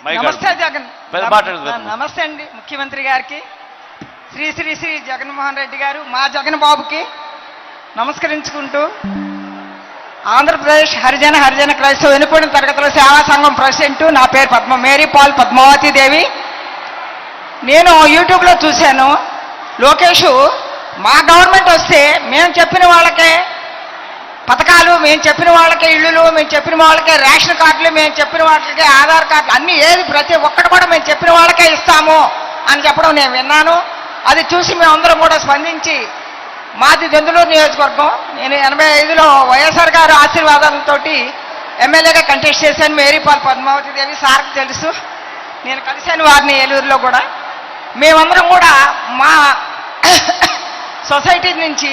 నమస్తే. జగన్. నమస్తే అండి ముఖ్యమంత్రి గారికి. శ్రీ శ్రీ శ్రీ జగన్మోహన్ రెడ్డి గారు మా జగన్ బాబుకి నమస్కరించుకుంటూ ఆంధ్రప్రదేశ్ హరిజన హరిజన క్రైస్తవ వెనుకబడిన తరగతుల సేవా సంఘం ప్రెసిడెంట్ నా పేరు పద్మ మేరీ పాల్ పద్మావతి దేవి. నేను యూట్యూబ్లో చూశాను లోకేష్ మా గవర్నమెంట్ వస్తే మేము చెప్పిన వాళ్ళకే మేము చెప్పిన వాళ్ళకే ఇళ్ళు మేము చెప్పిన వాళ్ళకే రేషన్ కార్డులు మేము చెప్పిన వాళ్ళకే ఆధార్ కార్డులు అన్ని ఏది ప్రతి ఒక్కటి కూడా మేము చెప్పిన వాళ్ళకే ఇస్తాము అని చెప్పడం నేను విన్నాను. అది చూసి మేమందరం కూడా స్పందించి మాది దెందులూరు నియోజకవర్గం. నేను ఎనభై ఐదులో వైఎస్ఆర్ గారు ఆశీర్వాదాలతో ఎమ్మెల్యేగా కంటెస్ట్ చేశాను. మేరీపాల్ పద్మావతి దేవి సార్కి తెలుసు. నేను కలిశాను వారిని ఏలూరులో కూడా. మేమందరం కూడా మా సొసైటీ నుంచి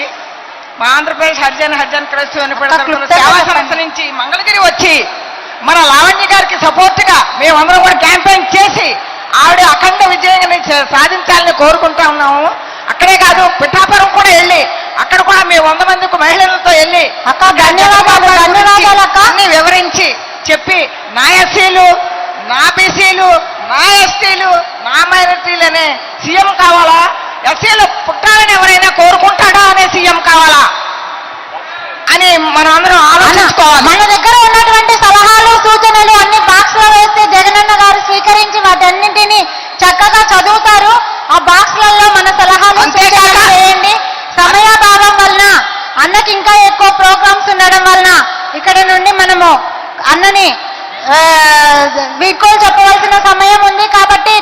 మా ఆంధ్రప్రదేశ్ హరిజన హరిజన క్రైస్తవ సేవా. సంస్థ నుంచి మంగళగిరి వచ్చి మన లావణ్య గారికి సపోర్ట్గా మేమందరం కూడా క్యాంపెయిన్ చేసి ఆవిడ అఖండ విజయాన్ని సా- సాధించాలని కోరుకుంటా ఉన్నాము అక్కడే కాదు పిఠాపురం కూడా వెళ్ళి అక్కడ కూడా మేము వంద మందికి మహిళలతో వెళ్ళి అక్క, ధన్యవాదాలు, ధన్యవాదాలు అక్క. అన్ని వివరించి చెప్పి నా ఎస్సీలు నా బీసీలు నా ఎస్టీలు నా మైనార్టీలు అనే సీఎం కావాలా ఎస్సీలు పుట్టాలని ఎవరైనా కోరుకుంటాడా అనే సీఎం కావాలా అని మనం అందరం ఆలోచించుకోవాలి మన దగ్గర ఉన్నటువంటి సలహాలు సూచనలు అన్ని బాక్స్లో వేస్తే జగనన్న గారు స్వీకరించి వాటన్నింటినీ చక్కగా చదువుతారు. ఆ బాక్స్లలో మన సలహాలు వేయండి సమయాభావం వలన అన్నకి ఇంకా ఎక్కువ ప్రోగ్రామ్స్ ఉండడం వలన ఇక్కడ నుండి మనము అన్నని వీడ్కోలు చెప్పవలసిన సమయం ఉంది కాబట్టి